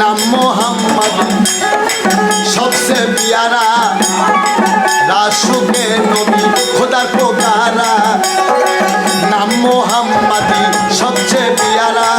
নাম মোহাম্মদ। সবসে পিয়ারা রাসুকে নবী খোদার পোকারা নাম মোহাম্মদ সবচেয়ে পিয়ারা।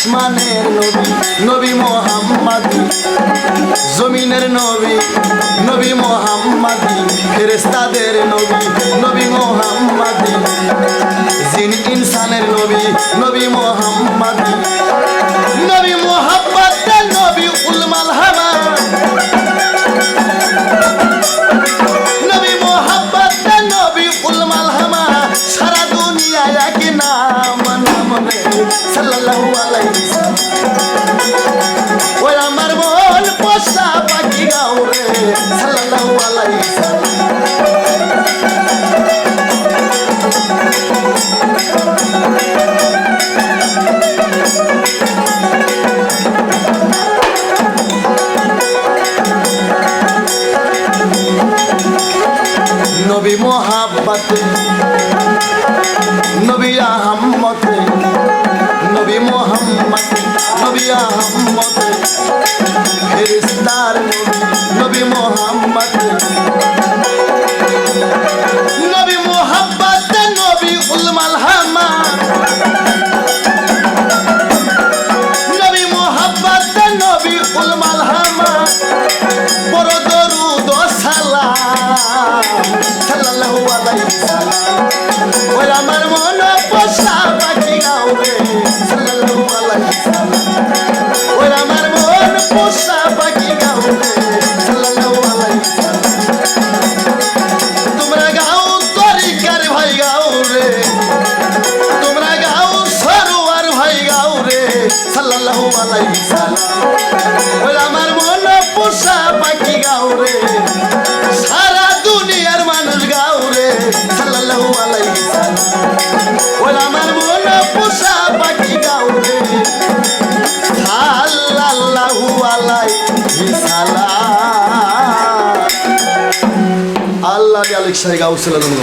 আসমানের নবী নবী মোহাম্মদী। জমিনের নবী নবী মোহাম্মদী। ফেরেস্তাদের নবী নবী মোহাম্মদী। জিন ইনসানের নবী নবী মোহাম্মদী। নবী মোহাম্মদ নবী উলমাল হামা নবী উলমাল হামা সারা দুনিয়া এক নাম রে সাল্লাল্লাহু আলাইহি সাল্লাম আহম্মদ ফেরেশতার নবী মোহাম্মদ। নবী মোহাম্মদ, নবী উলমাল হামা নবী মোহাম্মদ, নবী উলমাল হামা বড় দরুদ সালাম। সাল্লাল্লাহু আলাইহি তোমরা গাও সরোয়ার ভাই, গাও রে। সাল্লাল্লাহু আলাইহি সাল্লাম। আমার মন পোষা পাখি, গাও রে। সারা দুনিয়ার মানুষ, গাও রে। সাল্লাল্লাহু আলাইহি সাল্লাম। আমার মন পোষা পাখি, গাও রে। সাল্লাল্লাহু আলাইহি সাল্লাম। আল্লাহ, আলেক সাই গাও সাল্লাল্লাহু